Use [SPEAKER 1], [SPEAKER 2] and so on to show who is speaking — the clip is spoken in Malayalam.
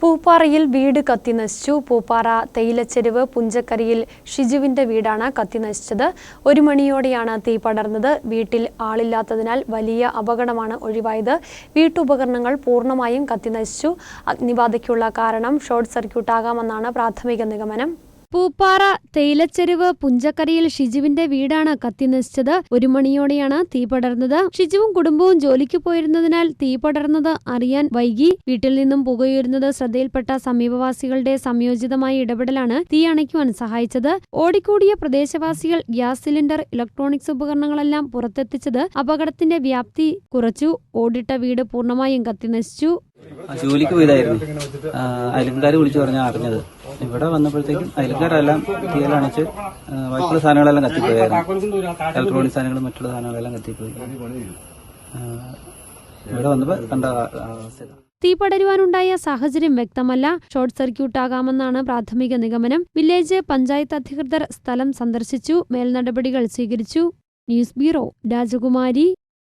[SPEAKER 1] പൂപ്പാറയിൽ വീട് കത്തിനശിച്ചു പൂപ്പാറ തേയിലച്ചെരുവ് പുഞ്ചക്കരിയിൽ ഷിജുവിന്റെ വീടാണ് കത്തിനശിച്ചത് ഒരു മണിയോടെയാണ് തീ പടർന്നത്. വീട്ടിൽ ആളില്ലാത്തതിനാൽ വലിയ അപകടമാണ് ഒഴിവായത്. വീട്ടുപകരണങ്ങൾ പൂർണമായും കത്തിനശിച്ചു അഗ്നിബാധയ്ക്കുള്ള കാരണം ഷോർട്ട് സർക്യൂട്ടാകാമെന്നാണ് പ്രാഥമിക നിഗമനം. പൂപ്പാറ തേയിലച്ചെരുവ് പുഞ്ചക്കരയിൽ ഷിജുവിന്റെ വീടാണ് കത്തിനശിച്ചത് ഒരു മണിയോടെയാണ് തീ പടർന്നത്. ഷിജുവും കുടുംബവും ജോലിക്ക് പോയിരുന്നതിനാൽ തീ പടർന്നത് അറിയാൻ വൈകി. വീട്ടിൽ നിന്നും പുകയുയരുന്നത് ശ്രദ്ധയിൽപ്പെട്ട സമീപവാസികളുടെ സംയോജിതമായ ഇടപെടലാണ് തീ അണയ്ക്കുവാൻ സഹായിച്ചത്. ഓടിക്കൂടിയ പ്രദേശവാസികൾ ഗ്യാസ് സിലിണ്ടർ ഇലക്ട്രോണിക്സ് ഉപകരണങ്ങളെല്ലാം പുറത്തെത്തിച്ചത് അപകടത്തിന്റെ വ്യാപ്തി കുറച്ചു. ഓടിട്ട വീട് പൂർണമായും കത്തിനശിച്ചു
[SPEAKER 2] ജോലിക്ക് പോയതായിരുന്നു. ആ, അയൽക്കാർ വിളിച്ചു പറഞ്ഞാൽ അറിഞ്ഞത്. ഇവിടെ വന്നപ്പോഴത്തേക്കും അയൽക്കാരെല്ലാം തീയലണച്ച് ബാക്കിയുള്ള സാധനങ്ങളെല്ലാം കത്തിപ്പോയായിരുന്നു. ഇലക്ട്രോണിക് സാധനങ്ങളും മറ്റുള്ള സാധനങ്ങളെല്ലാം കത്തിപ്പോയി. ഇവിടെ വന്നപ്പോൾ കണ്ട
[SPEAKER 1] തീ പടരുവാനുണ്ടായ സാഹചര്യം വ്യക്തമല്ല. ഷോർട്ട് സർക്യൂട്ട് ആകാമെന്നാണ് പ്രാഥമിക നിഗമനം. വില്ലേജ് പഞ്ചായത്ത് അധികൃതർ സ്ഥലം സന്ദർശിച്ചു. മേൽനടപടികൾ സ്വീകരിച്ചു. ന്യൂസ് ബ്യൂറോ രാജകുമാരി.